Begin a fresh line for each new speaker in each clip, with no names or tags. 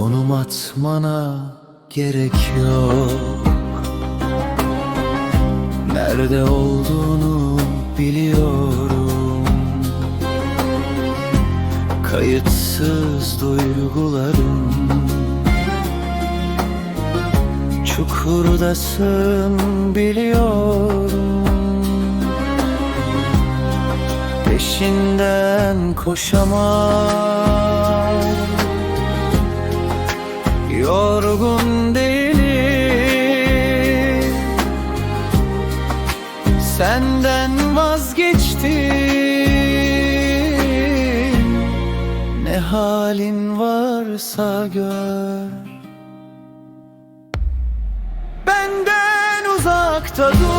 anlatmana gerek yok. Nerede olduğunu biliyorum. Kayıtsız duygularım. Çukurdasın biliyorum. Peşinden koşamam Yorgun değilim. Senden vazgeçtim. Ne halin varsa gör. Benden uzakta dur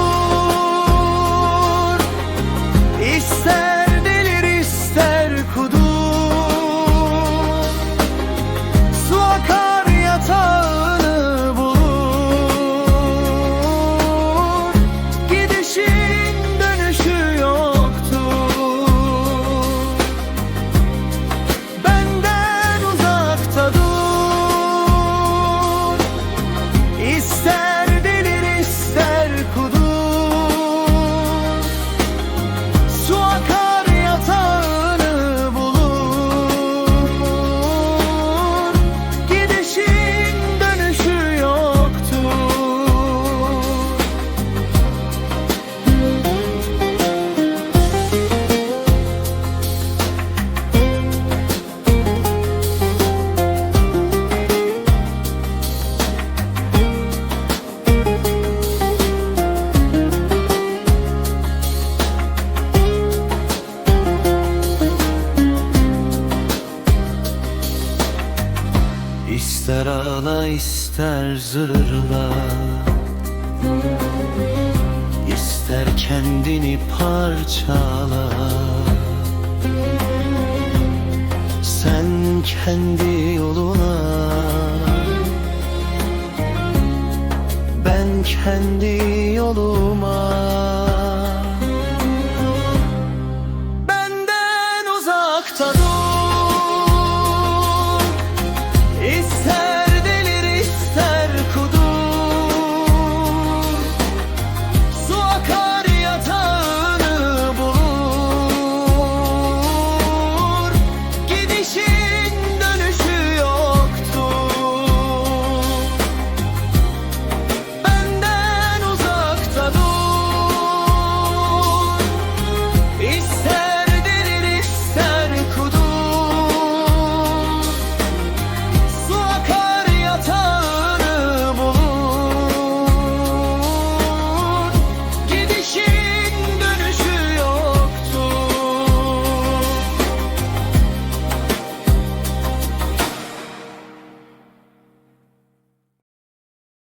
İster ağla ister zırla. İster kendini parçala. Sen kendi yoluna. Ben kendi yoluma